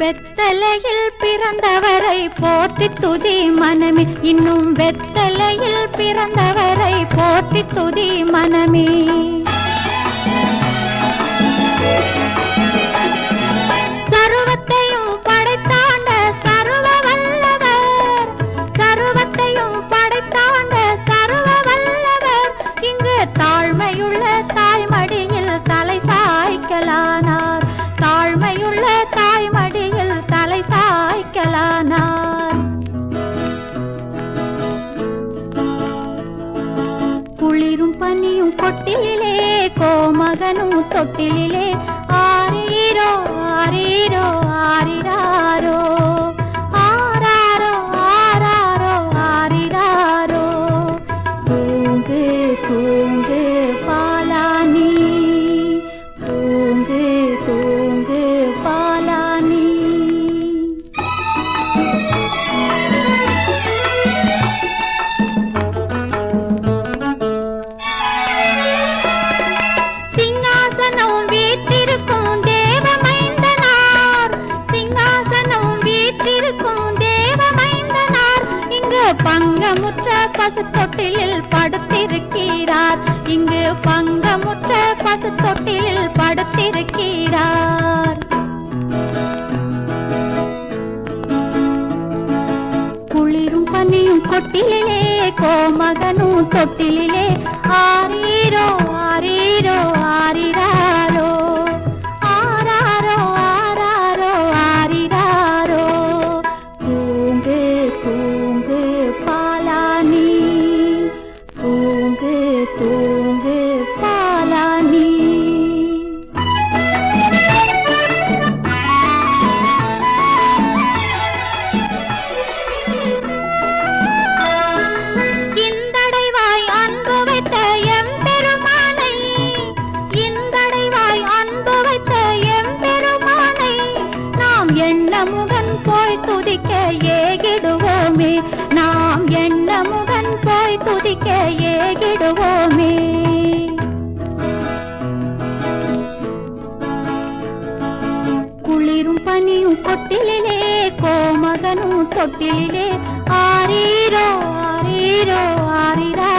வெத்தலையில் பிறந்தவரை போற்றி துதி மனமே. இன்னும் வெத்தலையில் பிறந்தவரை போற்றி துதி மனமே. குளிரும் பனியும் கொட்டிலே கோமகனும் பங்கமுற்ற பசு தொட்டிலில் படுத்திருக்கிறார். இங்கு பங்கமுற்ற பசு தொட்டிலில் படுத்திருக்கிறார். குளிரும் பனியும் கொட்டிலே கோமகனும் தொட்டிலே ஆ பாலானி தூங்கு தூங்கு பாலானி. இந்தடைவாய் அன்பு எண்ணமுகன் போய் துதிக்க ஏகிடுவோமே. நாம் எண்ணமுகன் போய் துதிக்க ஏகிடுவோமே. குளிரும் பனியும் கொட்டிலே கோமகனும் தொட்டிலே ஆரீரோ ஆரீரோ ஆரிராரோ